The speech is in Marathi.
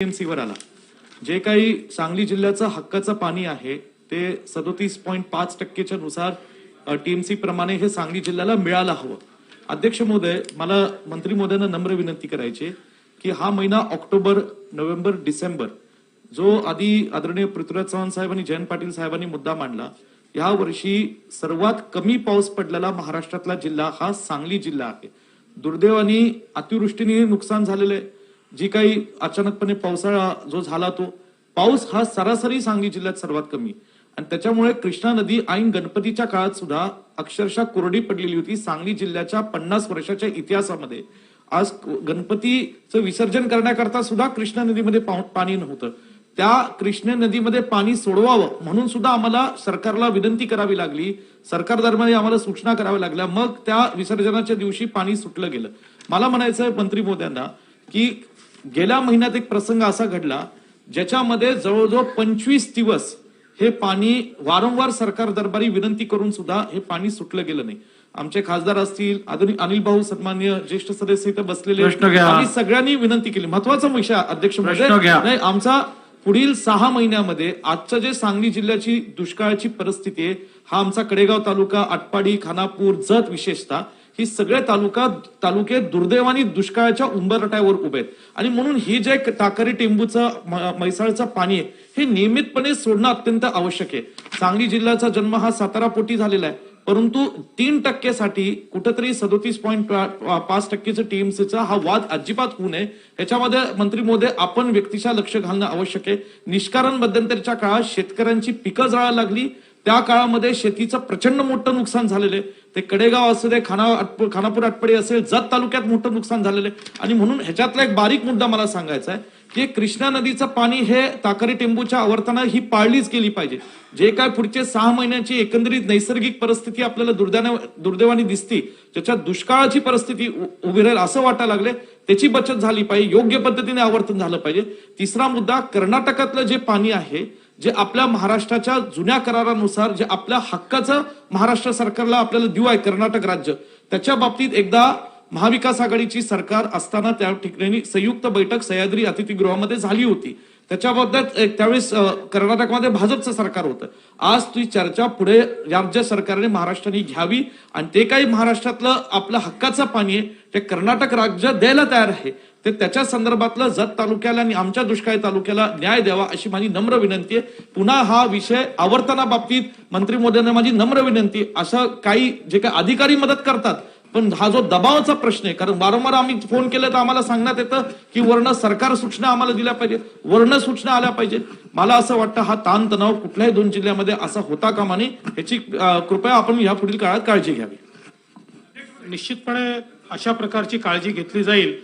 वर आला. जे काही सांगली जिल्ह्याचं हक्काचं पाणी आहे ते सदोतीस पॉईंट पाच टक्केच्या नुसार टीएमसी प्रमाणे हे सांगली जिल्ह्याला मिळायला हवं. अध्यक्ष महोदय मला मंत्री महोदयांना नम्र विनंती करायची की हा महिना ऑक्टोबर नोव्हेंबर डिसेंबर जो आधी आदरणीय पृथ्वीराज चव्हाण साहेब आणि जयंत पाटील साहेबांनी मुद्दा मांडला या वर्षी सर्वात कमी पाऊस पडलेला महाराष्ट्रातला जिल्हा हा सांगली जिल्हा आहे. दुर्दैवानी अतिवृष्टीने नुकसान झालेलं आहे. जी काही अचानकपणे पावसाळा जो झाला तो पाऊस हा सरासरी सांगली जिल्ह्यात सर्वात कमी. आणि त्याच्यामुळे कृष्णा नदी ऐन गणपतीच्या काळात सुद्धा अक्षरशः कोरडी पडलेली होती सांगली जिल्ह्याच्या पन्नास वर्षाच्या इतिहासामध्ये. आज गणपतीचं विसर्जन करण्याकरता सुद्धा कृष्णा नदीमध्ये पाणी नव्हतं. त्या कृष्णा नदीमध्ये पाणी सोडवावं म्हणून सुद्धा आम्हाला सरकारला विनंती करावी लागली. सरकार दरम्यान आम्हाला सूचना कराव्या लागल्या. मग त्या विसर्जनाच्या दिवशी पाणी सुटलं गेलं. मला म्हणायचं आहे मंत्री मोद्यांना की गेल्या महिन्यात एक प्रसंग असा घडला ज्याच्यामध्ये जवळजवळ पंचवीस दिवस हे पाणी वारंवार सरकार दरबारी विनंती करून सुद्धा हे पाणी सुटलं गेलं नाही. आमचे खासदार असतील आदरणीय अनिल भाऊ सन्मान्य ज्येष्ठ सदस्य इथे बसलेले सगळ्यांनी विनंती केली. महत्त्वाचा विषय अध्यक्ष. नाही आमचा पुढील सहा महिन्यामध्ये आजचं जे सांगली जिल्ह्याची दुष्काळाची परिस्थिती आहे हा आमचा कडेगाव तालुका आटपाडी खानापूर जत विशेषतः ही सगळे तालुका तालुके दुर्दैवानी दुष्काळाच्या उंबरट्यावर उभे आहेत. आणि म्हणून ही जे टाकरी टेंबूचं म्हैसाळचं पाणी आहे हे नियमितपणे सोडणं अत्यंत आवश्यक आहे. सांगली जिल्ह्याचा जन्म हा सातारा पोटी झालेला आहे. परंतु तीन टक्केसाठी कुठेतरी सदोतीस पॉईंट पाच टक्केचं टीएमसीचा हा वाद अजिबात होऊ नये. याच्यामध्ये मंत्री मोदी आपण व्यक्तीच्या लक्ष घालणं आवश्यक आहे. निष्कारण मध्यंतरीच्या काळात शेतकऱ्यांची पिकं जाळायला लागली. त्या काळामध्ये शेतीचं प्रचंड मोठं नुकसान झालेलं आहे. ते कडेगाव असू दे खाना खानापूर आटपडी असेल जत तालुक्यात मोठं नुकसान झालेलं आहे. आणि म्हणून ह्याच्यातला एक बारीक मुद्दा मला सांगायचा आहे की कृष्णा नदीचं पाणी हे ताकारी टेंबूच्या आवर्तनं ही पाळलीच गेली पाहिजे. जे काय पुढचे सहा महिन्याची एकंदरीत नैसर्गिक परिस्थिती आपल्याला दुर्दैवाने दुर्दैवाने दिसती ज्याच्यात दुष्काळाची परिस्थिती उभी राहील असं वाटायला लागले त्याची बचत झाली पाहिजे योग्य पद्धतीने आवर्तन झालं पाहिजे. तिसरा मुद्दा कर्नाटकातलं जे पाणी आहे जे आपल्या महाराष्ट्राच्या जुन्या करारानुसार जे आपल्या हक्काचं महाराष्ट्र सरकारला आपल्याला देऊ आहे कर्नाटक राज्य. त्याच्या बाबतीत एकदा महाविकास आघाडीची सरकार असताना त्या ठिकाणी संयुक्त बैठक सह्याद्री अतिथीगृहामध्ये झाली होती. त्याच्याबद्दल एक त्यावेळेस कर्नाटकमध्ये भाजपचं सरकार होतं. आज ती चर्चा पुढे राज्य सरकारने महाराष्ट्राने घ्यावी आणि ते काही महाराष्ट्रातलं आपलं हक्काचं पाणी आहे ते कर्नाटक राज्य द्यायला तयार आहे. ते त्याच्या संदर्भातलं जत तालुक्याला आणि आमच्या दुष्काळी तालुक्याला न्याय द्यावा अशी माझी नम्र विनंती आहे. पुन्हा हा विषय आवर्तना बाबतीत मंत्री मोदयांना माझी नम्र विनंती असं काही जे काही अधिकारी मदत करतात पण हा जो दबावाचा प्रश्न आहे कारण वारंवार आम्ही फोन केले तर आम्हाला सांगण्यात येतं की वर्ण सरकार सूचना आम्हाला दिल्या पाहिजे वर्ण सूचना आल्या पाहिजेत. मला असं वाटतं हा ताणतणाव कुठल्याही दोन जिल्ह्यामध्ये असा होता कामा नये याची कृपया आपण या पुढील काळात काळजी घ्यावी. निश्चितपणे अशा प्रकारची काळजी घेतली जाईल.